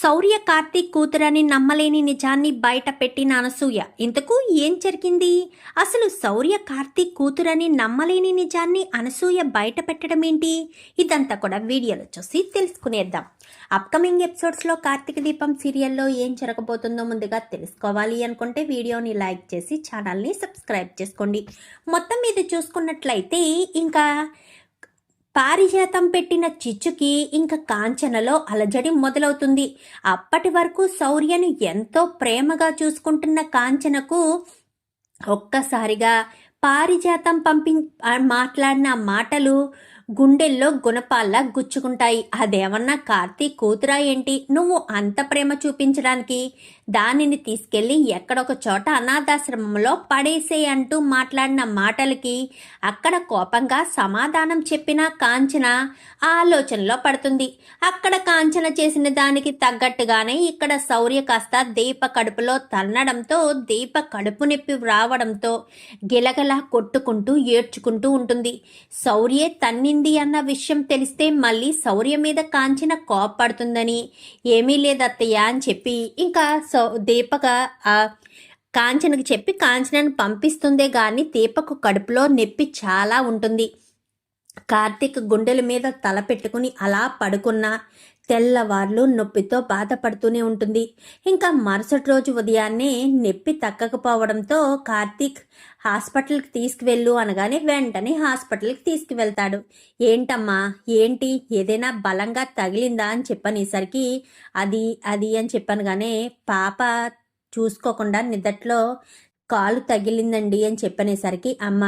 శౌర్య కార్తీక్ కూతురని నమ్మలేని నిజాన్ని బయట పెట్టిన అనసూయ. ఇంతకు ఏం జరిగింది? అసలు శౌర్య కార్తీక్ కూతురని నమ్మలేని నిజాన్ని అనసూయ బయట పెట్టడం ఏంటి? ఇదంతా కూడా వీడియోలో చూసి తెలుసుకునేద్దాం. అప్కమింగ్ ఎపిసోడ్స్లో కార్తీక దీపం సీరియల్లో ఏం జరగబోతుందో ముందుగా తెలుసుకోవాలి అనుకుంటే వీడియోని లైక్ చేసి ఛానల్ని సబ్స్క్రైబ్ చేసుకోండి. మొత్తం మీద చూసుకున్నట్లయితే ఇంకా పారిజాతం పెట్టిన చిచ్చుకి ఇంకా కాంచనలో అలజడి మొదలవుతుంది. అప్పటి వరకు శౌర్యను ఎంతో ప్రేమగా చూసుకుంటున్న కాంచనకు ఒక్కసారిగా పారిజాతం పంపి మాట్లాడిన మాటలు గుండెల్లో గుణపాల్లా గుచ్చుకుంటాయి. అదేమన్నా కార్తీక్ కూతురా ఏంటి? నువ్వు అంత ప్రేమ చూపించడానికి దానిని తీసుకెళ్ళి ఎక్కడొక చోట అనాథాశ్రమంలో పడేసే అంటూ మాట్లాడిన మాటలకి అక్కడ కోపంగా సమాధానం చెప్పిన కాంచన ఆలోచనలో పడుతుంది. అక్కడ కాంచన చేసిన దానికి తగ్గట్టుగానే ఇక్కడ శౌర్య కాస్త దీప కడుపులో తన్నడంతో దీప కడుపు నొప్పి రావడంతో గిలగలా కొట్టుకుంటూ ఏడ్చుకుంటూ ఉంటుంది. శౌర్యే జరిగింది అన్న విషయం తెలిస్తే మళ్ళీ శౌర్య మీద కాంచిన కోపడుతుందని ఏమీ లేదత్తయ్య అని చెప్పి ఇంకా సౌ దీపక కాంచనకు చెప్పి కాంచనను పంపిస్తుందే గాని దీపకు కడుపులో నొప్పి చాలా ఉంటుంది. కార్తీక్ గుండెల మీద తల పెట్టుకుని అలా పడుకున్న తెల్లవార్లు నొప్పితో బాధపడుతూనే ఉంటుంది. ఇంకా మరుసటి రోజు ఉదయాన్నే నొప్పి తగ్గకపోవడంతో కార్తీక్ హాస్పిటల్కి తీసుకువెళ్ళు అనగానే వెంటనే హాస్పిటల్కి తీసుకువెళ్తాడు. ఏంటమ్మా? ఏంటి? ఏదైనా బలంగా తగిలిందా? అని చెప్పనేసరికి అది అది అని చెప్పనగానే పాప చూసుకోకుండా నిద్దట్లో కాలు తగిలిందండి అని చెప్పనేసరికి అమ్మ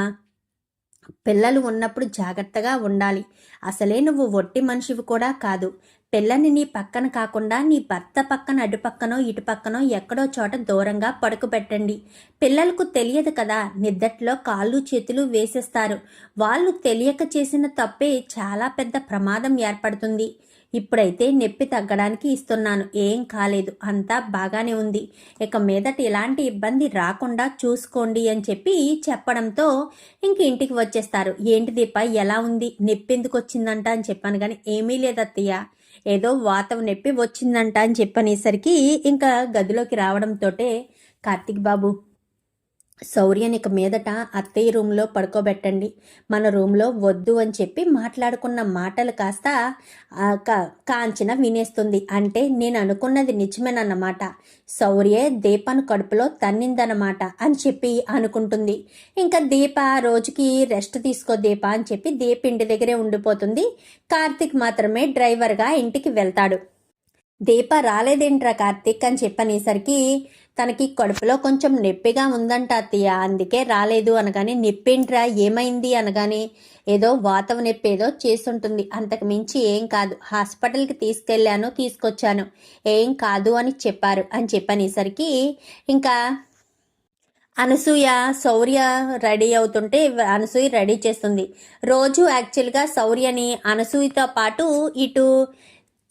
పిల్లలు ఉన్నప్పుడు జాగ్రత్తగా ఉండాలి. అసలే నువ్వు ఒట్టి మనిషివి కూడా కాదు. పిల్లని నీ పక్కన కాకుండా నీ భర్త పక్కన అటుపక్కనో ఇటుపక్కనో ఎక్కడో చోట దూరంగా పడుకోబెట్టండి పిల్లలకు తెలియదు కదా నిద్దట్లో కాళ్ళు చేతులు వేసేస్తారు. వాళ్ళు తెలియక చేసిన తప్పే చాలా పెద్ద ప్రమాదం ఏర్పడుతుంది. ఇప్పుడైతే నొప్పి తగ్గడానికి ఇస్తున్నాను. ఏం కాలేదు. అంతా బాగానే ఉంది. ఇక మీదట ఇలాంటి ఇబ్బంది రాకుండా చూసుకోండి అని చెప్పి చెప్పడంతో ఇంక ఇంటికి వచ్చేస్తారు. ఏంటి దీప? ఎలా ఉంది? నొప్పి ఎందుకు వచ్చిందంట అని చెప్పాను కానీ ఏమీ లేదు అత్తయ్య ఏదో వాతం నొప్పి వచ్చిందంట అని చెప్పనేసరికి ఇంకా గదిలోకి రావడంతో కార్తిక్ బాబు శౌర్యని ఇక మీదట అత్తయ్య రూమ్లో పడుకోబెట్టండి. మన రూమ్లో వద్దు అని చెప్పి మాట్లాడుకున్న మాటలు కాస్త కాంచన వినేస్తుంది. అంటే నేను అనుకున్నది నిజమేనన్నమాట. శౌర్యే దీపను కడుపులో తన్నిందన్నమాట అని చెప్పి అనుకుంటుంది. ఇంకా దీప రోజుకి రెస్ట్ తీసుకో దీప అని చెప్పి దీప ఇంటి దగ్గరే ఉండిపోతుంది. కార్తిక్ మాత్రమే డ్రైవర్గా ఇంటికి వెళ్తాడు. దీప రాలేదేంట్రా కార్తీక్ అని చెప్పనేసరికి తనకి కడుపులో కొంచెం నొప్పిగా ఉందంట అత్తయ్య అందుకే రాలేదు అనగానే నొప్పింట్రా ఏమైంది? అనగానే ఏదో వాతవ నొప్పి ఏదో చేస్తుంటుంది. అంతకు మించి ఏం కాదు. హాస్పిటల్కి తీసుకెళ్ళాను తీసుకొచ్చాను. ఏం కాదు అని చెప్పారు. అని చెప్పనేసరికి ఇంకా అనసూయ శౌర్య రెడీ అవుతుంటే అనసూయ రెడీ చేస్తుంది. రోజు యాక్చువల్గా శౌర్యని అనసూయతో పాటు ఇటు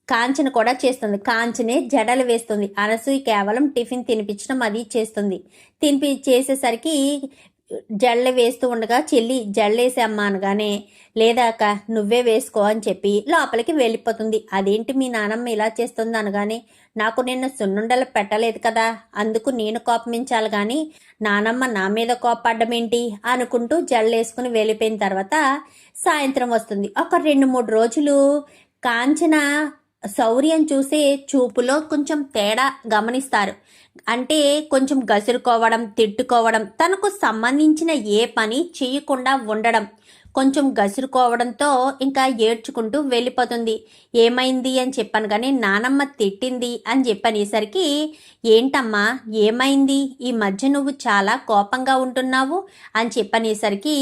కాంచన కూడా చేస్తుంది. కాంచనే జడలు వేస్తుంది. అనసూయ కేవలం టిఫిన్ తినిపించడం అది చేస్తుంది. తినిపి చేసేసరికి జడలు వేస్తూ ఉండగా చెల్లి జడలేసి అమ్మ అనగానే లేదాక నువ్వే వేసుకో అని చెప్పి లోపలికి వెళ్ళిపోతుంది. అదేంటి మీ నానమ్మ ఇలా చేస్తుంది అనగానే నాకు నిన్న సున్నుండలు పెట్టలేదు కదా అందుకు నేను కోపమించాలి కానీ నానమ్మ నా మీద కోపడ్డం ఏంటి అనుకుంటూ జడలేసుకుని వెళ్ళిపోయిన తర్వాత సాయంత్రం వస్తుంది. ఒక రెండు మూడు రోజులు కాంచన శౌర్యం చూసే చూపులో కొంచెం తేడా గమనిస్తారు. అంటే కొంచెం గసురుకోవడం తిట్టుకోవడం తనకు సంబంధించిన ఏ పని చేయకుండా ఉండడం. కొంచెం గసురుకోవడంతో ఇంకా ఏడ్చుకుంటూ వెళ్ళిపోతుంది. ఏమైంది అని చెప్పాను కానీ నానమ్మ తిట్టింది అని చెప్పనేసరికి ఏంటమ్మా ఏమైంది? ఈ మధ్య నువ్వు చాలా కోపంగా ఉంటున్నావు అని చెప్పనేసరికి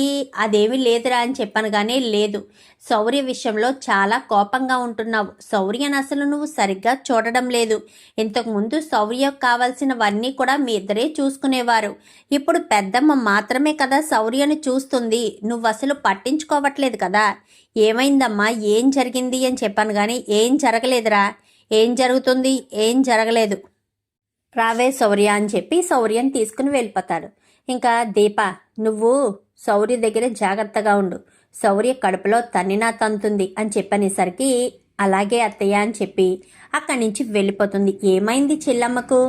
అదేమీ లేదురా అని చెప్పాను కానీ లేదు. శౌర్య విషయంలో చాలా కోపంగా ఉంటున్నావు. శౌర్యను అసలు నువ్వు సరిగ్గా చూడడం లేదు. ఇంతకుముందు శౌర్య కావాల్సినవన్నీ కూడా మీ ఇద్దరే చూసుకునేవారు. ఇప్పుడు పెద్దమ్మ మాత్రమే కదా శౌర్యను చూస్తుంది. నువ్వు అసలు పట్టించుకోవట్లేదు కదా. ఏమైందమ్మా? ఏం జరిగింది అని చెప్పాను కానీ ఏం జరగలేదురా. ఏం జరుగుతుంది? ఏం జరగలేదు. రావే శౌర్య అని చెప్పి శౌర్యని తీసుకుని వెళ్ళిపోతాడు. ఇంకా దీప నువ్వు శౌర్య దగ్గర జాగ్రత్తగా ఉండు. శౌర్య కడుపులో తన్నినా తంతుంది అని చెప్పనేసరికి అలాగే అత్తయ్య అని చెప్పి అక్కడి నుంచి వెళ్ళిపోతుంది. ఏమైంది చెల్లమ్మకు?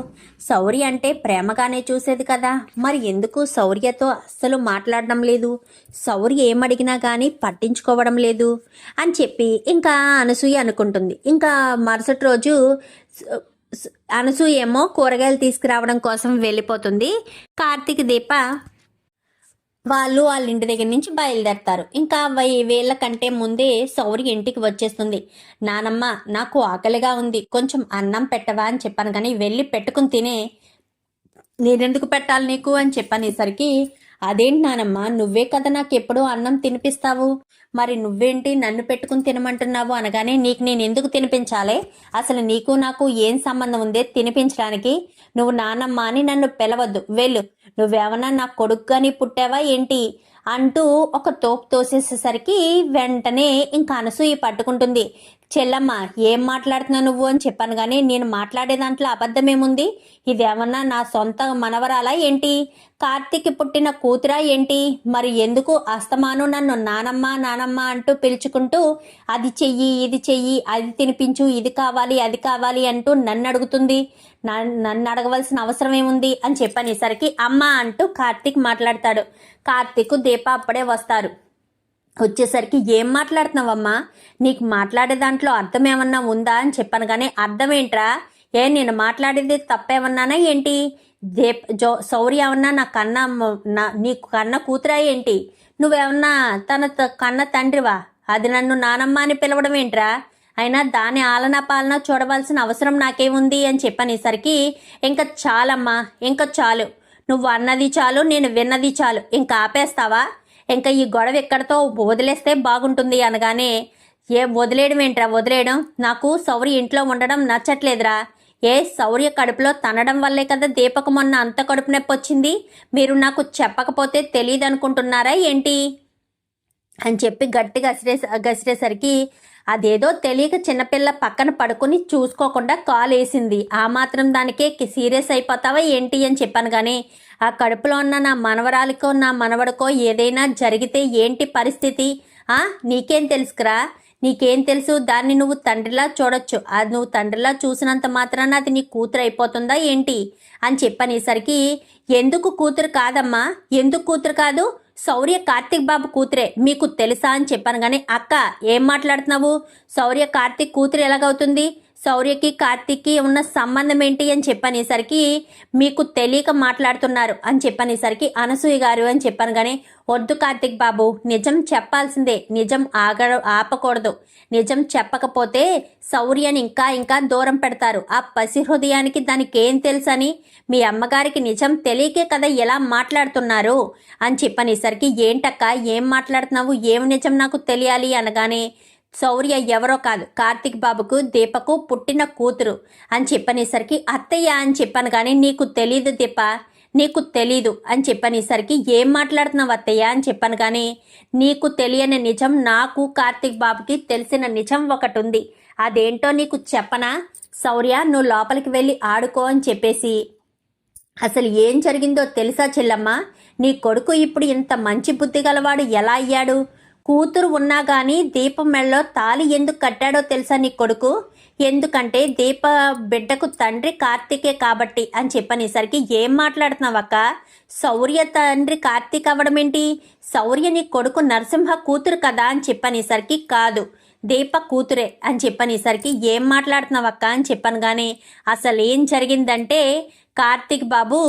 శౌర్య అంటే ప్రేమగానే చూసేది కదా. మరి ఎందుకు శౌర్యతో అస్సలు మాట్లాడడం లేదు? శౌర్య ఏమడిగినా కానీ పట్టించుకోవడం లేదు అని చెప్పి ఇంకా అనసూయ అనుకుంటుంది. ఇంకా మరుసటి రోజు అనసూయేమో అనసూయ ఏమో కూరగాయలు తీసుకురావడం కోసం వెళ్ళిపోతుంది. కార్తీక్ దీప వాళ్ళు వాళ్ళ ఇంటి దగ్గర నుంచి బయలుదేరతారు. ఇంకా వై- వేళ్ళ కంటే ముందే సౌరి ఇంటికి వచ్చేస్తుంది. నానమ్మ నాకు ఆకలిగా ఉంది. కొంచెం అన్నం పెట్టవా? అని చెప్పాను. కానీ వెళ్ళి పెట్టుకుని తినే నేనెందుకు పెట్టాలి నీకు? అని చెప్పనేసరికి అదేంటి నానమ్మ నువ్వే కదా నాకు ఎప్పుడూ అన్నం తినిపిస్తావు? మరి నువ్వేంటి నన్ను పెట్టుకుని తినమంటున్నావు అనగానే నీకు నేను ఎందుకు తినిపించాలి? అసలు నీకు నాకు ఏం సంబంధం ఉందే తినిపించడానికి? నువ్వు నానమ్మ అని నన్ను పిలవద్దు. వెళ్ళు. నువ్వేమన్నా నా కొడుకుగాని పుట్టావా ఏంటి? అంటూ ఒక తోపు తోసేసేసరికి వెంటనే ఇంకా అనసూయ పట్టుకుంటుంది. చెల్లమ్మ ఏం మాట్లాడుతున్నావు నువ్వు అని చెప్పాను కానీ నేను మాట్లాడే దాంట్లో అబద్ధమేముంది ఇదేమన్నా నా సొంత మనవరాలా ఏంటి? కార్తీక్ పుట్టిన కూతురా ఏంటి? మరి ఎందుకు అస్తమాను నన్ను నానమ్మ నానమ్మ అంటూ పిలుచుకుంటూ అది చెయ్యి ఇది చెయ్యి అది తినిపించు ఇది కావాలి అది కావాలి అంటూ నన్ను అడుగుతుంది? నన్ను అడగవలసిన అవసరం ఏముంది? అని చెప్పనేసరికి అమ్మ అంటూ కార్తీక్ మాట్లాడతాడు. కార్తీక్ దీప అప్పుడే వస్తారు. వచ్చేసరికి ఏం మాట్లాడుతున్నావమ్మా? నీకు మాట్లాడే దాంట్లో అర్థం ఏమన్నా ఉందా అని చెప్పాను కానీ అర్థం ఏంట్రా ఏ నేను మాట్లాడేది తప్పేమన్నానా ఏంటి? దేప్ జో శౌర్యమన్నా నా కన్న నా నీకు కన్న కూతురా ఏంటి? నువ్వేమన్నా తన త- కన్న తండ్రివా? అది నన్ను నానమ్మ అని పిలవడం ఏంట్రా? అయినా దాని ఆలన పాలన చూడవలసిన అవసరం నాకేముంది అని చెప్పనేసరికి ఇంకా చాలమ్మా ఇంకా చాలు. నువ్వు అన్నది చాలు నేను విన్నది చాలు. ఇంకా ఆపేస్తావా? ఇంకా ఈ గొడవ ఎక్కడితో వదిలేస్తే బాగుంటుంది అనగానే ఏ వదిలేయడం ఏంట్రా? వదిలేయడం? నాకు సౌరి ఇంట్లో ఉండడం నచ్చట్లేదురా. ఏ సౌర్య కడుపులో తనడం వల్లే కదా దీపక మొన్న అంత కడుపు నొప్పి వచ్చింది? మీరు నాకు చెప్పకపోతే తెలియదు అనుకుంటున్నారా ఏంటి? అని చెప్పి గట్టిగా గసిరే గసిరేసరికి అదేదో తెలియక చిన్నపిల్ల పక్కన పడుకుని చూసుకోకుండా కాల్ వేసింది ఆ మాత్రం దానికే సీరియస్ అయిపోతావా ఏంటి అని చెప్పాను కానీ ఆ కడుపులో ఉన్న నా మనవరాలికో నా మనవడికో ఏదైనా జరిగితే ఏంటి పరిస్థితి? ఆ? నీకేం తెలుసుకురా? నీకేం తెలుసు? దాన్ని నువ్వు తండ్రిలా చూడొచ్చు. అది నువ్వు తండ్రిలా చూసినంత మాత్రాన అది నీ కూతురు అయిపోతుందా ఏంటి? అని చెప్పనేసరికి ఎందుకు కూతురు కాదమ్మా? ఎందుకు కూతురు కాదు? శౌర్య కార్తిక్ బాబు కూతురే మీకు తెలుసా అని చెప్పాను కానీ అక్క ఏం మాట్లాడుతున్నావు? శౌర్య కార్తిక్ కూతురు ఎలాగవుతుంది? శౌర్యకి కార్తిక్కి ఉన్న సంబంధం ఏంటి అని చెప్పనేసరికి మీకు తెలియక మాట్లాడుతున్నారు అని చెప్పనేసరికి అనసూయ గారు అని చెప్పాను కానీ వద్దు కార్తిక్ బాబు నిజం చెప్పాల్సిందే. నిజం ఆగ ఆపకూడదు. నిజం చెప్పకపోతే శౌర్యని ఇంకా ఇంకా దూరం పెడతారు. ఆ పసి హృదయానికి దానికి ఏం తెలుసని మీ అమ్మగారికి నిజం తెలియకే కదా ఎలా మాట్లాడుతున్నారు అని చెప్పనేసరికి ఏంటక్క? ఏం మాట్లాడుతున్నావు? ఏం నిజం నాకు తెలియాలి? అనగానే శౌర్య ఎవరో కాదు. కార్తిక్ బాబుకు దీపకు పుట్టిన కూతురు అని చెప్పనేసరికి అత్తయ్య అని చెప్పాను కానీ నీకు తెలీదు దీప నీకు తెలీదు అని చెప్పనేసరికి ఏం మాట్లాడుతున్నావు అత్తయ్య అని చెప్పాను కానీ నీకు తెలియని నిజం నాకు కార్తిక్ బాబుకి తెలిసిన నిజం ఒకటి ఉంది అదేంటో నీకు చెప్పనా? శౌర్య నువ్వు లోపలికి వెళ్ళి ఆడుకో అని చెప్పేసి. అసలు ఏం జరిగిందో తెలుసా చెల్లమ్మ? నీ కొడుకు ఇప్పుడు ఇంత మంచి బుద్ధి గలవాడు ఎలా అయ్యాడు? కూతురు ఉన్నా కానీ దీపం మెళ్ళలో తాలి ఎందుకు కట్టాడో తెలుసా నీ కొడుకు? ఎందుకంటే దీప బిడ్డకు తండ్రి కార్తీకే కాబట్టి అని చెప్పనేసరికి ఏం మాట్లాడుతున్నావక్క? శౌర్య తండ్రి కార్తీక్ అవ్వడం ఏంటి? శౌర్య నీ కొడుకు నరసింహ కూతురు కదా అని చెప్పనేసరికి కాదు. దీప కూతురే అని చెప్పనేసరికి ఏం మాట్లాడుతున్నావక్క అని చెప్పాను కానీ అసలు ఏం జరిగిందంటే కార్తీక్ బాబు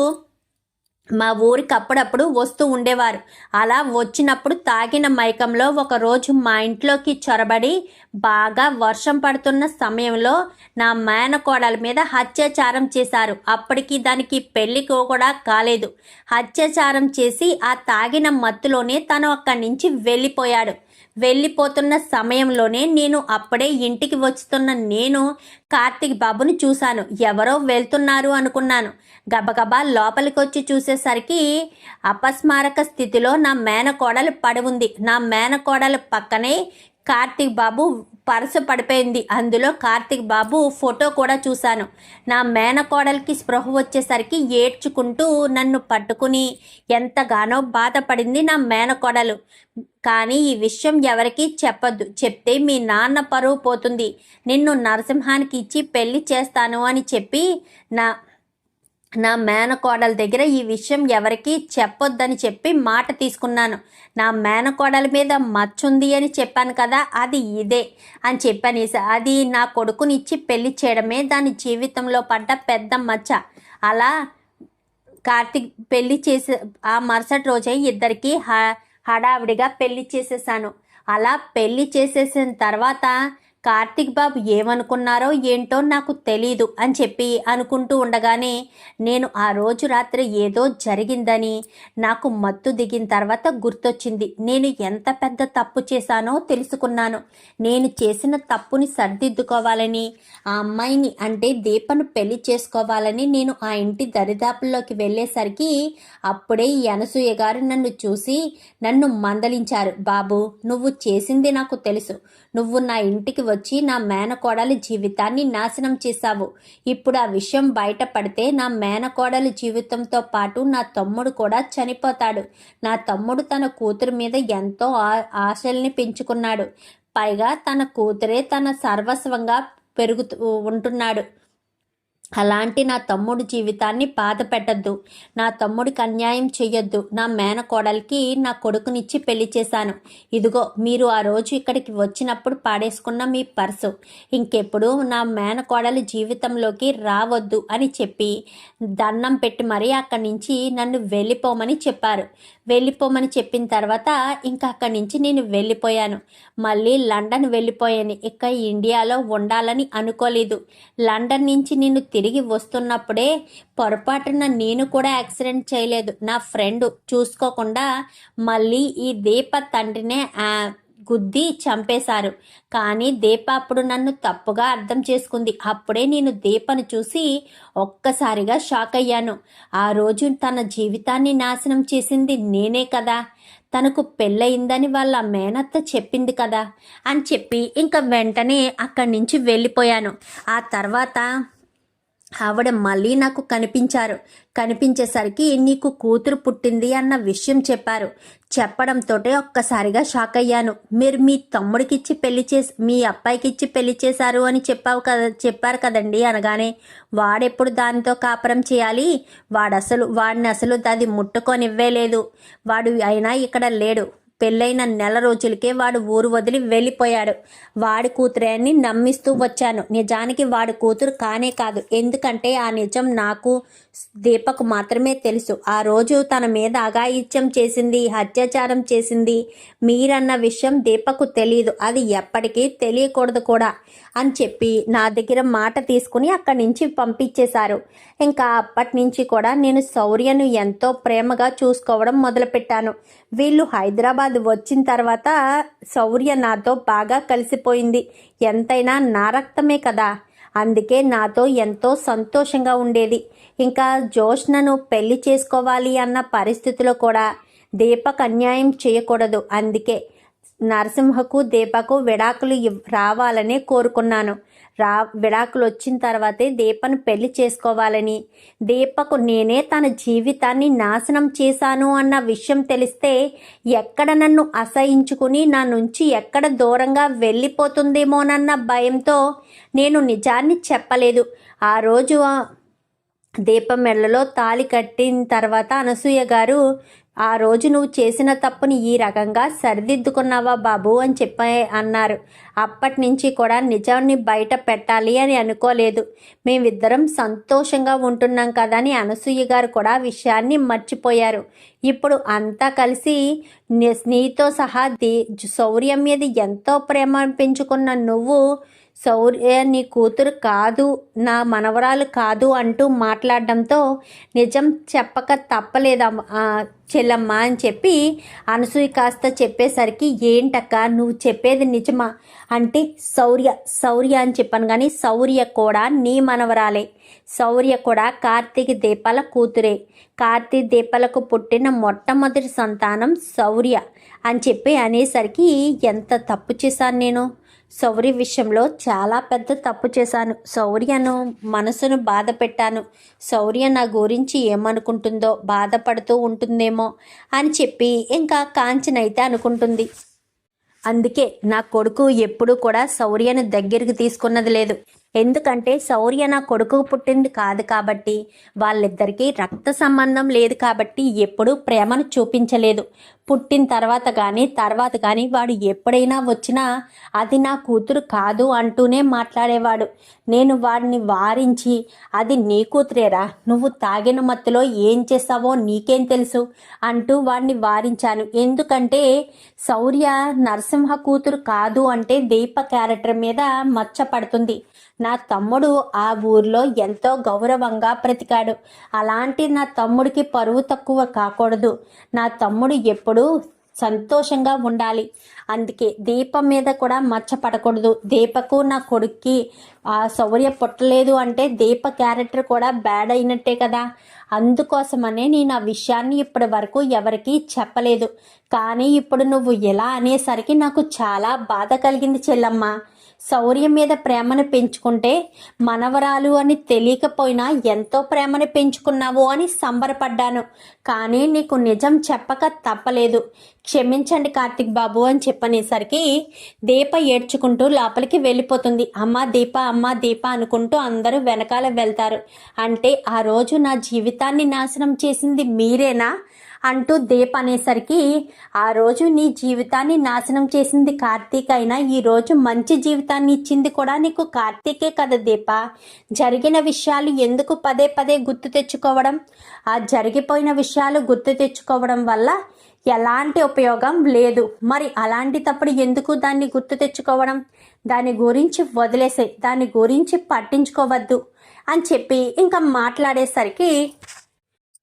మా ఊరికి అప్పుడప్పుడు వస్తూ ఉండేవారు. అలా వచ్చినప్పుడు తాగిన మైకంలో ఒకరోజు మా ఇంట్లోకి చొరబడి బాగా వర్షం పడుతున్న సమయంలో నా మేనకోడల మీద హత్యాచారం చేశారు. అప్పటికి దానికి పెళ్ళి కూడా కాలేదు. హత్యాచారం చేసి ఆ తాగిన మత్తులోనే తను అక్కడి నుంచి వెళ్ళిపోయాడు. వెళ్ళిపోతున్న సమయంలోనే నేను అప్పుడే ఇంటికి వస్తున్న నేను కార్తిక్ బాబుని చూశాను. ఎవరో వెళ్తున్నారు అనుకున్నాను. గబగబా లోపలికి వచ్చి చూసేసరికి అపస్మారక స్థితిలో నా మేనకోడలు పడి ఉంది. నా మేనకోడలు పక్కనే కార్తీక్ బాబు పర్సు పడిపోయింది. అందులో కార్తిక్ బాబు ఫోటో కూడా చూశాను. నా మేనకోడలికి స్పృహ వచ్చేసరికి ఏడ్చుకుంటూ నన్ను పట్టుకుని ఎంతగానో బాధపడింది నా మేనకోడలు కానీ ఈ విషయం ఎవరికీ చెప్పొద్దు. చెప్తే మీ నాన్న పరువు పోతుంది. నిన్ను నరసింహానికి ఇచ్చి పెళ్ళి చేస్తాను అని చెప్పి నా నా మేనకోడల దగ్గర ఈ విషయం ఎవరికీ చెప్పొద్దని చెప్పి మాట తీసుకున్నాను. నా మేనకోడల మీద మచ్చుంది అని చెప్పాను కదా అది ఇదే అని చెప్పాను అది నా కొడుకునిచ్చి పెళ్ళి చేయడమే దాని జీవితంలో పడ్డ పెద్ద మచ్చ. అలా కార్తిక్ పెళ్ళి చేసే ఆ మరుసటి రోజే ఇద్దరికి హ హడావిడిగా పెళ్ళి చేసేసాను అలా పెళ్ళి చేసేసిన తర్వాత కార్తిక్ బాబు ఏమనుకున్నారో ఏంటో నాకు తెలీదు అని చెప్పి అనుకుంటూ ఉండగానే నేను ఆ రోజు రాత్రి ఏదో జరిగిందని నాకు మత్తు దిగిన తర్వాత గుర్తొచ్చింది. నేను ఎంత పెద్ద తప్పు చేశానో తెలుసుకున్నాను. నేను చేసిన తప్పుని సరిదిద్దుకోవాలని ఆ అమ్మాయిని అంటే దీపను పెళ్ళి చేసుకోవాలని నేను ఆ ఇంటి దరిదాపుల్లోకి వెళ్ళేసరికి అప్పుడే ఈ అనసూయ గారు నన్ను చూసి నన్ను మందలించారు. బాబు నువ్వు చేసింది నాకు తెలుసు. నువ్వు నా ఇంటికి వచ్చి నా మేనకోడలి జీవితాన్ని నాశనం చేశావు. ఇప్పుడు ఆ విషయం బయటపడితే నా మేనకోడలి జీవితంతో పాటు నా తమ్ముడు కూడా చనిపోతాడు. నా తమ్ముడు తన కూతురు మీద ఎంతో ఆ- ఆశల్ని పెంచుకున్నాడు. పైగా తన కూతురే తన సర్వస్వంగా పెరుగుతూ ఉంటున్నాడు. అలాంటి నా తమ్ముడు జీవితాన్ని బాధ పెట్టద్దు నా తమ్ముడికి అన్యాయం చెయ్యొద్దు. నా మేనకోడలికి నా కొడుకునిచ్చి పెళ్ళి చేశాను. ఇదిగో మీరు ఆ రోజు ఇక్కడికి వచ్చినప్పుడు పాడేసుకున్న మీ పర్సు. ఇంకెప్పుడు నా మేనకోడలి జీవితంలోకి రావద్దు అని చెప్పి దండం పెట్టి మరీ అక్కడి నుంచి నన్ను వెళ్ళిపోమని చెప్పారు. వెళ్ళిపోమని చెప్పిన తర్వాత ఇంకా అక్కడి నుంచి నేను వెళ్ళిపోయాను. మళ్ళీ లండన్ వెళ్ళిపోయాను. ఇక ఇండియాలో ఉండాలని అనుకోలేదు. లండన్ నుంచి నేను తిరిగి వస్తున్నప్పుడే పొరపాటున నేను కూడా యాక్సిడెంట్ చేయలేదు. నా ఫ్రెండ్ చూసుకోకుండా మళ్ళీ ఈ దీప తండ్రినే గుద్ది చంపేశారు. కానీ దీప అప్పుడు నన్ను తప్పుగా అర్థం చేసుకుంది. అప్పుడే నేను దీపను చూసి ఒక్కసారిగా షాక్ అయ్యాను. ఆ రోజు తన జీవితాన్ని నాశనం చేసింది నేనే కదా. తనకు పెళ్ళయిందని వాళ్ళ మేనత్త చెప్పింది కదా అని చెప్పి ఇంకా వెంటనే అక్కడి నుంచి వెళ్ళిపోయాను. ఆ తర్వాత ఆవిడ మళ్ళీ నాకు కనిపించారు. కనిపించేసరికి నీకు కూతురు పుట్టింది అన్న విషయం చెప్పారు. చెప్పడంతో ఒక్కసారిగా షాక్ అయ్యాను. మీరు మీ తమ్ముడికిచ్చి పెళ్ళి చేసి మీ అబ్బాయికి ఇచ్చి పెళ్ళి చేశారు అని చెప్పావు కదా చెప్పారు కదండి అనగానే వాడెప్పుడు దానితో కాపురం చేయాలి? వాడసలు వాడిని అసలు అది ముట్టుకొనివ్వేలేదు వాడు అయినా ఇక్కడ లేడు. పెళ్ళైన నెల రోజులకే వాడు ఊరు వదిలి వెళ్ళిపోయాడు. వాడి కూతురే అని నమ్మిస్తూ వచ్చాను. నిజానికి వాడి కూతురు కానే కాదు. ఎందుకంటే ఆ నిజం నాకు దీపకు మాత్రమే తెలుసు. ఆ రోజు తన మీద అఘాయిత్యం చేసింది అత్యాచారం చేసింది. మీరన్న విషయం దీపకు తెలియదు అది ఎప్పటికీ తెలియకూడదు కూడా. అని చెప్పి నా దగ్గర మాట తీసుకుని అక్కడి నుంచి పంపించేశారు. ఇంకా అప్పటి నుంచి కూడా నేను శౌర్యను ఎంతో ప్రేమగా చూసుకోవడం మొదలుపెట్టాను. వీళ్ళు హైదరాబాద్ వచ్చిన తర్వాత శౌర్య నాతో బాగా కలిసిపోయింది. ఎంతైనా నా రక్తమే కదా. అందుకే నాతో ఎంతో సంతోషంగా ఉండేది. ఇంకా జోష్నను పెళ్ళి చేసుకోవాలి అన్న పరిస్థితిలో కూడా దీపక్ అన్యాయం చేయకూడదు. అందుకే నరసింహకు దీపకు విడాకులు ఇవ్- రావాలని కోరుకున్నాను. రా విడాకులు వచ్చిన తర్వాతే దీపను పెళ్ళి చేసుకోవాలని. దీపకు నేనే తన జీవితాన్ని నాశనం చేశాను అన్న విషయం తెలిస్తే ఎక్కడ నన్ను అసహించుకుని నా నుంచి ఎక్కడ దూరంగా వెళ్ళిపోతుందేమోనన్న భయంతో నేను నిజాన్ని చెప్పలేదు. ఆ రోజు ఆ దీపం మెడలో తాళి కట్టిన తర్వాత అనసూయ గారు ఆ రోజు నువ్వు చేసిన తప్పుని ఈ రకంగా సరిదిద్దుకున్నావా బాబు అని చెప్పే అన్నారు. అప్పటి నుంచి కూడా నిజాన్ని బయట పెట్టాలి అని అనుకోలేదు. మేమిద్దరం సంతోషంగా ఉంటున్నాం కదా అని అనసూయ గారు కూడా విషయాన్ని మర్చిపోయారు. ఇప్పుడు అంతా కలిసి ని- నీతో సహా ది శౌర్యం మీద ఎంతో ప్రేమ పెంచుకున్న నువ్వు శౌర్య నీ కూతురు కాదు నా మనవరాలు కాదు అంటూ మాట్లాడడంతో నిజం చెప్పక తప్పలేదమ్మ చెల్లమ్మ అని చెప్పి అనసూయ కాస్త చెప్పేసరికి ఏంటక్క నువ్వు చెప్పేది నిజమా? అంటే శౌర్య శౌర్య అని చెప్పాను కానీ శౌర్య కూడా నీ మనవరాలే. శౌర్య కూడా కార్తీక దీపాల కూతురే. కార్తీక దీపాలకు పుట్టిన మొట్టమొదటి సంతానం శౌర్య అని చెప్పి అనేసరికి ఎంత తప్పు చేశాను నేను? సౌరి విషయంలో చాలా పెద్ద తప్పు చేశాను. సౌర్యను మనసును బాధ పెట్టాను. శౌర్య నా గురించి ఏమనుకుంటుందో బాధపడుతూ ఉంటుందేమో అని చెప్పి ఇంకా కాంచనైతే అనుకుంటుంది. అందుకే నా కొడుకు ఎప్పుడూ కూడా శౌర్యను దగ్గరికి తీసుకున్నది లేదు. ఎందుకంటే శౌర్య నా కొడుకు పుట్టింది కాదు కాబట్టి వాళ్ళిద్దరికీ రక్త సంబంధం లేదు కాబట్టి ఎప్పుడూ ప్రేమను చూపించలేదు. పుట్టిన తర్వాత కానీ తర్వాత కానీ వాడు ఎప్పుడైనా వచ్చినా అది నా కూతురు కాదు అంటూనే మాట్లాడేవాడు. నేను వాడిని వారించి అది నీ కూతురేరా నువ్వు తాగిన మత్తులో ఏం చేస్తావో నీకేం తెలుసు అంటూ వాడిని వారించాను. ఎందుకంటే శౌర్య నరసింహ కూతురు కాదు అంటే దీప క్యారెక్టర్ మీద మచ్చ పడుతుంది. నా తమ్ముడు ఆ ఊర్లో ఎంతో గౌరవంగా బ్రతికాడు. అలాంటి నా తమ్ముడికి పరువు తక్కువ కాకూడదు. నా తమ్ముడు ఎప్పుడు సంతోషంగా ఉండాలి. అందుకే దీపం మీద కూడా మచ్చ పడకూడదు దీపకు నా కొడుక్కి ఆ శౌర్య పుట్టలేదు అంటే దీప క్యారెక్టర్ కూడా బ్యాడ్ అయినట్టే కదా. అందుకోసమనే నేను ఆ విషయాన్ని ఇప్పటి వరకు ఎవరికీ చెప్పలేదు. కానీ ఇప్పుడు నువ్వు ఎలా అనేసరికి నాకు చాలా బాధ కలిగింది చెల్లమ్మ. శౌర్యం మీద ప్రేమను పెంచుకుంటే మనవరాలు అని తెలియకపోయినా ఎంతో ప్రేమను పెంచుకున్నావు అని సంబరపడ్డాను. కానీ నీకు నిజం చెప్పక తప్పలేదు. క్షమించండి కార్తిక్ బాబు అని చెప్పనేసరికి దీప ఏడ్చుకుంటూ లోపలికి వెళ్ళిపోతుంది. అమ్మ దీప అమ్మ దీప అనుకుంటూ అందరూ వెనకాల వెళ్తారు. అంటే ఆ రోజు నా జీవితాన్ని నాశనం చేసింది మీరేనా? అంటూ దీప్ అనేసరికి ఆ రోజు నీ జీవితాన్ని నాశనం చేసింది కార్తీక్ అయినా ఈ రోజు మంచి జీవితాన్ని ఇచ్చింది కూడా నీకు కార్తీకే కదా దీప? జరిగిన విషయాలు ఎందుకు పదే పదే గుర్తు తెచ్చుకోవడం? ఆ జరిగిపోయిన విషయాలు గుర్తు తెచ్చుకోవడం వల్ల ఎలాంటి ఉపయోగం లేదు. మరి అలాంటి తప్పుడు ఎందుకు దాన్ని గుర్తు తెచ్చుకోవడం? దాని గురించి వదిలేసే దాని గురించి పట్టించుకోవద్దు అని చెప్పి ఇంకా మాట్లాడేసరికి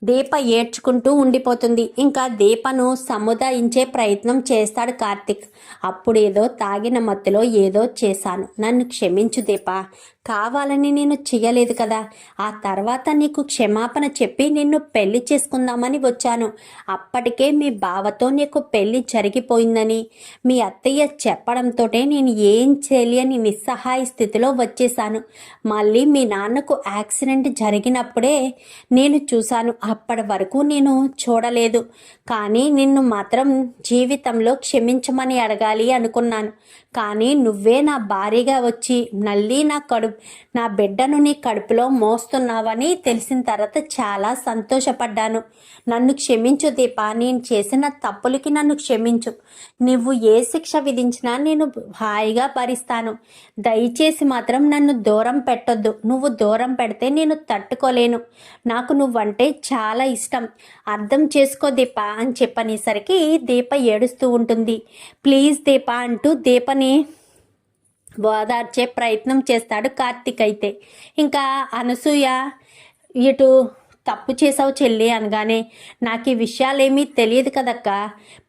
దీప ఏడ్చుకుంటూ ఉండిపోతుంది. ఇంకా దీపను సముదాయించే ప్రయత్నం చేస్తాడు కార్తిక్. అప్పుడు ఏదో తాగిన మత్తులో ఏదో చేశాను. నన్ను క్షమించు దీప. కావాలని నేను చెయ్యలేదు కదా. ఆ తర్వాత నీకు క్షమాపణ చెప్పి నిన్ను పెళ్ళి చేసుకుందామని వచ్చాను. అప్పటికే మీ బావతో నీకు పెళ్ళి జరిగిపోయిందని మీ అత్తయ్య చెప్పడంతోటే నేను ఏం చేయలేని నిస్సహాయ స్థితిలో వచ్చేశాను. మళ్ళీ మీ నాన్నకు యాక్సిడెంట్ జరిగినప్పుడే నేను చూశాను. అప్పటి వరకు నేను చూడలేదు. కానీ నిన్ను మాత్రం జీవితంలో క్షమించమని అడగాలి అనుకున్నాను. కానీ నువ్వే నా భార్యగా వచ్చి మళ్ళీ నా కడుపు నా బిడ్డను నీ కడుపులో మోస్తున్నావని తెలిసిన తర్వాత చాలా సంతోషపడ్డాను. నన్ను క్షమించు దీప నేను చేసిన తప్పులకి నన్ను క్షమించు. నువ్వు ఏ శిక్ష విధించినా నేను హాయిగా భరిస్తాను. దయచేసి మాత్రం నన్ను దూరం పెట్టొద్దు. నువ్వు దూరం పెడితే నేను తట్టుకోలేను. నాకు నువ్వంటే చాలా ఇష్టం. అర్థం చేసుకో దీప అని చెప్పనేసరికి దీప ఏడుస్తూ ఉంటుంది. ప్లీజ్ దీప అంటూ దీప దీపని ఓదార్చే ప్రయత్నం చేస్తాడు కార్తీక్ అయితే. ఇంకా అనసూయ ఇటు తప్పు చేసావు చెల్లి అనగానే నాకు ఈ విషయాలేమీ తెలియదు కదక్క.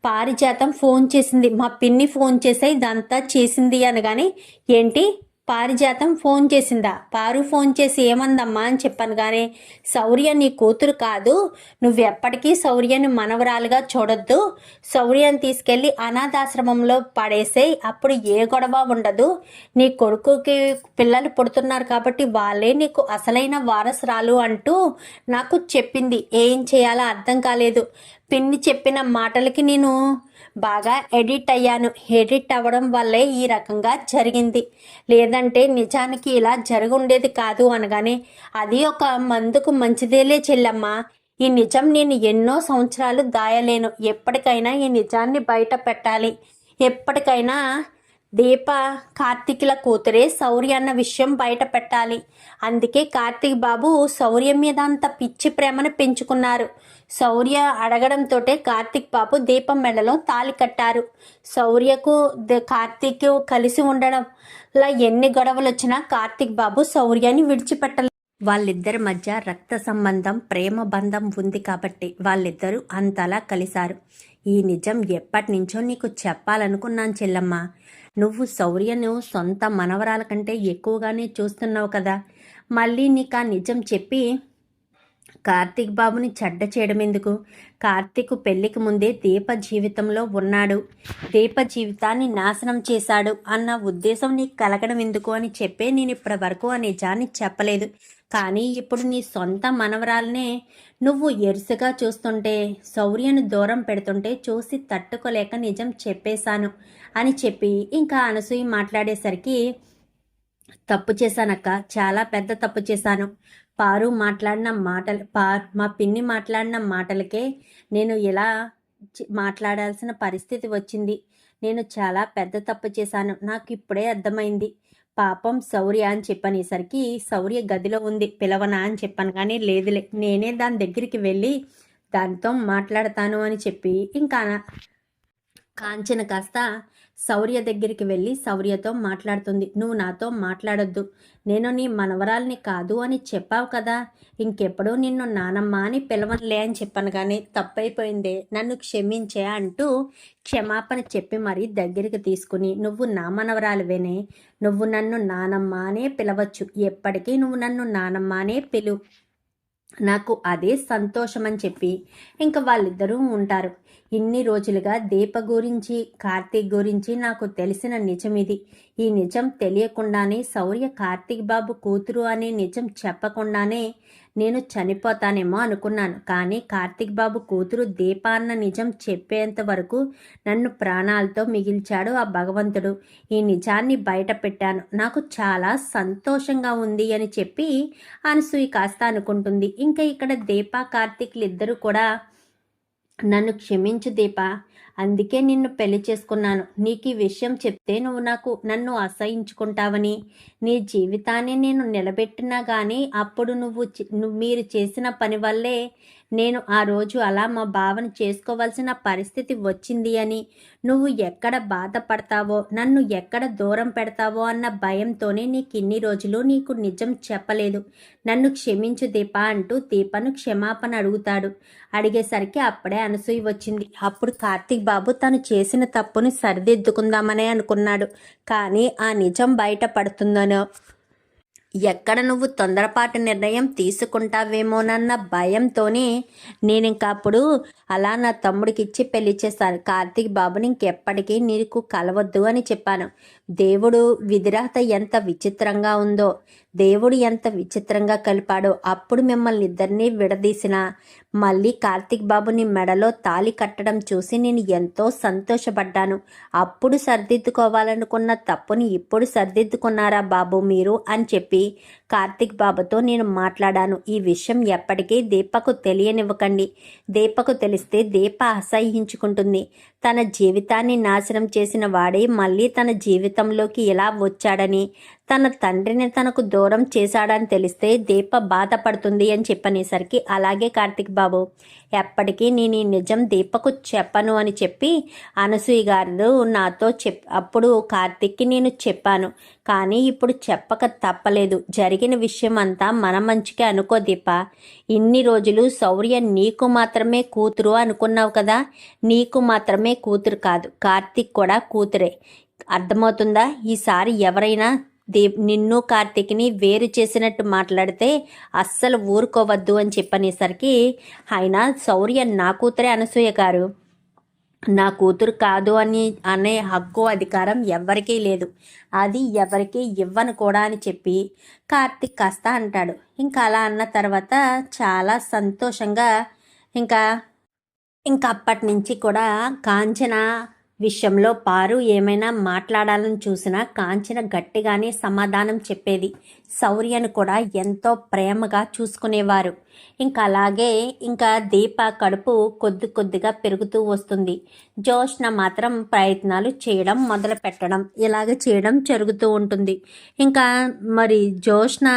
పారిజాతం ఫోన్ చేసింది. మా పిన్ని ఫోన్ చేసే ఇదంతా చేసింది అనగానే ఏంటి? పారిజాతం ఫోన్ చేసిందా? పారు ఫోన్ చేసి ఏమందమ్మా అని చెప్పాను కానీ శౌర్య నీ కూతురు కాదు. నువ్వు ఎప్పటికీ శౌర్యని మనవరాలుగా చూడొద్దు. శౌర్యని తీసుకెళ్ళి అనాథాశ్రమంలో పడేసేయి. అప్పుడు ఏ గొడవ ఉండదు. నీ కొడుకుకి పిల్లలు పుడుతున్నారు కాబట్టి వాళ్ళే నీకు అసలైన వారసురాలు అంటూ నాకు చెప్పింది. ఏం చేయాలో అర్థం కాలేదు. పిన్ని చెప్పిన మాటలకి నేను బాగా ఎడిట్ అయ్యాను. ఎడిట్ అవ్వడం వల్లే ఈ రకంగా జరిగింది. లేదంటే నిజానికి ఇలా జరుగుండేది కాదు అనగానే అది ఒక మందుకు మంచిదేలే చెల్లమ్మా. ఈ నిజం నేను ఎన్నో సంవత్సరాలు దాయలేను. ఎప్పటికైనా ఈ నిజాన్ని బయట పెట్టాలి. ఎప్పటికైనా దీప కార్తీకుల కూతురే శౌర్య అన్న విషయం బయట పెట్టాలి. అందుకే కార్తీక్ బాబు శౌర్యం మీద అంత పిచ్చి ప్రేమను పెంచుకున్నారు. శౌర్య అడగడంతో కార్తిక్ బాబు దీపం మెడలో తాలి కట్టారు. శౌర్యకు కార్తీక్ కలిసి ఉండడంలా ఎన్ని గొడవలు వచ్చినా కార్తిక్ బాబు శౌర్యాన్ని విడిచిపెట్టలేదు వాళ్ళిద్దరి మధ్య రక్త సంబంధం ప్రేమ బంధం ఉంది కాబట్టి వాళ్ళిద్దరూ అంతలా కలిశారు. ఈ నిజం ఎప్పటి నుంచో నీకు చెప్పాలనుకున్నాను చెల్లమ్మ. నువ్వు శౌర్యను సొంత మనవరాల కంటే ఎక్కువగానే చూస్తున్నావు కదా. మళ్ళీ నీకు ఆ నిజం చెప్పి కార్తీక్ బాబుని చెడ్డ చేయడం ఎందుకు కార్తీక్ పెళ్ళికి ముందే దీప జీవితంలో ఉన్నాడు. దీప జీవితాన్ని నాశనం చేశాడు అన్న ఉద్దేశం నీకు కలగడం ఎందుకు అని చెప్పే నేను ఇప్పటి వరకు ఆ నిజాన్ని చెప్పలేదు. కానీ ఇప్పుడు నీ సొంత మనవరాలనే నువ్వు ఎరుసగా చూస్తుంటే శౌర్యను దూరం పెడుతుంటే చూసి తట్టుకోలేక నిజం చెప్పేశాను అని చెప్పి ఇంకా అనసూయ మాట్లాడేసరికి తప్పు చేశానక్క చాలా పెద్ద తప్పు చేశాను. పారు మాట్లాడిన మాటలు పా మా పిన్ని మాట్లాడిన మాటలకే నేను ఇలా చి- మాట్లాడాల్సిన పరిస్థితి వచ్చింది. నేను చాలా పెద్ద తప్పు చేశాను. నాకు ఇప్పుడే అర్థమైంది. పాపం శౌర్య అని చెప్పనేసరికి శౌర్య గదిలో ఉంది. పిలవనా అని చెప్పాను కానీ లేదులే. నేనే దాని దగ్గరికి వెళ్ళి దానితో మాట్లాడతాను అని చెప్పి ఇంకా కాంచన కాస్త శౌర్య దగ్గరికి వెళ్ళి శౌర్యతో మాట్లాడుతుంది. నువ్వు నాతో మాట్లాడొద్దు. నేను నీ మనవరాల్ని కాదు అని చెప్పావు కదా. ఇంకెప్పుడు నిన్ను నానమ్మ అని పిలవనులే అని చెప్పాను కానీ తప్పైపోయిందే. నన్ను క్షమించే అంటూ క్షమాపణ చెప్పి మరీ దగ్గరికి తీసుకుని నువ్వు నా మనవరాలువేనే. నువ్వు నన్ను నానమ్మ అనే పిలవచ్చు. ఎప్పటికీ నువ్వు నన్ను నానమ్మ అనే పిలు. నాకు అదే సంతోషం అని చెప్పి. ఇంకా వాళ్ళిద్దరూ ఉంటారు. ఇన్ని రోజులుగా దీప గురించి కార్తీక్ గురించి నాకు తెలిసిన నిజం ఇది. ఈ నిజం తెలియకుండానే శౌర్య కార్తీక్ బాబు కూతురు అనే నిజం చెప్పకుండానే నేను చనిపోతానేమో అనుకున్నాను. కానీ కార్తీక్ బాబు కూతురు దీప అన్న నిజం చెప్పేంత వరకు నన్ను ప్రాణాలతో మిగిల్చాడు ఆ భగవంతుడు. ఈ నిజాన్ని బయట పెట్టాను. నాకు చాలా సంతోషంగా ఉంది అని చెప్పి అనసూయ కాస్త అనుకుంటుంది. ఇంకా ఇక్కడ దీప కార్తీక్లు ఇద్దరు కూడా నన్ను క్షమించు దీప. అందుకే నిన్ను పెళ్ళి చేసుకున్నాను. నీకు ఈ విషయం చెప్తే నువ్వు నాకు నన్ను అసహించుకుంటావని. నీ జీవితాన్ని నేను నిలబెట్టినా కానీ అప్పుడు నువ్వు నువ్వు మీరు చేసిన పని వల్లే నేను ఆ రోజు అలా మా భావన చేసుకోవాల్సిన పరిస్థితి వచ్చింది అని. నువ్వు ఎక్కడ బాధపడతావో నన్ను ఎక్కడ దూరం పెడతావో అన్న భయంతోనే నీకు ఇన్ని రోజులు నీకు నిజం చెప్పలేదు. నన్ను క్షమించు దీప అంటూ దీపను క్షమాపణ అడుగుతాడు. అడిగేసరికి అప్పుడే అనసూయ వచ్చింది. అప్పుడు కార్తీక్ బాబు తను చేసిన తప్పును సరిదిద్దుకుందామనే అనుకున్నాడు. కానీ ఆ నిజం బయట పడుతుందనో ఎక్కడ నువ్వు తొందరపాటు నిర్ణయం తీసుకుంటావేమోనన్న భయంతోనే నేను ఇంకా అప్పుడు అలా నా తమ్ముడికి ఇచ్చి పెళ్ళి చేశాను. కార్తీక్ బాబుని ఇంకెప్పటికీ నీకు కలవద్దు అని చెప్పాను. దేవుడు విధిరాత ఎంత విచిత్రంగా ఉందో దేవుడు ఎంత విచిత్రంగా కలిపాడో అప్పుడు మిమ్మల్ని ఇద్దరినీ విడదీసిన మళ్ళీ కార్తీక్ బాబుని మెడలో తాలి కట్టడం చూసి నేను ఎంతో సంతోషపడ్డాను. అప్పుడు సర్దిద్దుకోవాలనుకున్న తప్పుని ఇప్పుడు సర్దిద్దుకున్నారా బాబు మీరు? అని చెప్పి కార్తీక్ బాబుతో నేను మాట్లాడాను. ఈ విషయం ఎప్పటికీ దీపకు తెలియనివ్వకండి. దీపకు తెలిస్తే దీప అసహ్యించుకుంటుంది. తన జీవితాన్ని నాశనం చేసిన వాడే మళ్ళీ తన జీవితంలోకి ఎలా వచ్చాడని తన తండ్రిని తనకు దూరం చేశాడని తెలిస్తే దీప బాధపడుతుంది అని చెప్పనేసరికి అలాగే కార్తిక్ బాబు ఎప్పటికీ నేను ఈ నిజం దీపకు చెప్పను అని చెప్పి అనసూయ గారు నాతో చెప్ అప్పుడు కార్తిక్కి నేను చెప్పాను. కానీ ఇప్పుడు చెప్పక తప్పలేదు. జరిగిన విషయం అంతా మన మంచికే అనుకో దీప. ఇన్ని రోజులు శౌర్య నీకు మాత్రమే కూతురు అనుకున్నావు కదా? నీకు మాత్రమే కూతురు కాదు. కార్తీక్ కూడా కూతురే. అర్థమవుతుందా? ఈసారి ఎవరైనా దే నిన్ను కార్తీక్ని వేరు చేసినట్టు మాట్లాడితే అస్సలు ఊరుకోవద్దు అని చెప్పనేసరికి ఆయన శౌర్య నా కూతురే అనసూయ గారు. నా కూతురు కాదు అని అనే హక్కు అధికారం ఎవరికీ లేదు. అది ఎవరికీ ఇవ్వను కూడా అని చెప్పి కార్తిక్ కాస్త అంటాడు. ఇంకా అలా అన్న తర్వాత చాలా సంతోషంగా ఇంకా ఇంకా అప్పటి నుంచి కూడా కాంచన విషయంలో పారు ఏమైనా మాట్లాడాలని చూసినా కాంచన గట్టిగానే సమాధానం చెప్పేది. శౌర్యను కూడా ఎంతో ప్రేమగా చూసుకునేవారు. ఇంకా అలాగే ఇంకా దీప కడుపు కొద్ది కొద్దిగా పెరుగుతూ వస్తుంది. జోష్న మాత్రం ప్రయత్నాలు చేయడం మొదలు పెట్టడం ఇలాగ చేయడం జరుగుతూ ఉంటుంది. ఇంకా మరి జోష్న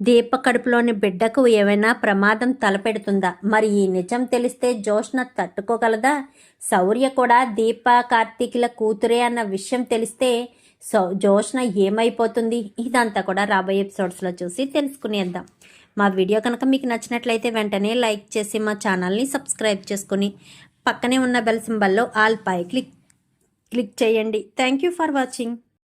దీప కడుపులోని బిడ్డకు ఏమైనా ప్రమాదం తలపెడుతుందా? మరి ఈ నిజం తెలిస్తే జోష్న తట్టుకోగలదా? శౌర్య కూడా దీప కార్తీకుల కూతురే అన్న విషయం తెలిస్తే సో జోష్న ఏమైపోతుంది? ఇదంతా కూడా రాబోయే ఎపిసోడ్స్లో చూసి తెలుసుకునేద్దాం. మా వీడియో కనుక మీకు నచ్చినట్లయితే వెంటనే లైక్ చేసి మా ఛానల్ని సబ్స్క్రైబ్ చేసుకుని పక్కనే ఉన్న బెల్ సింబల్లో ఆల్ పై క్లిక్ క్లిక్ చేయండి. Thank you for watching.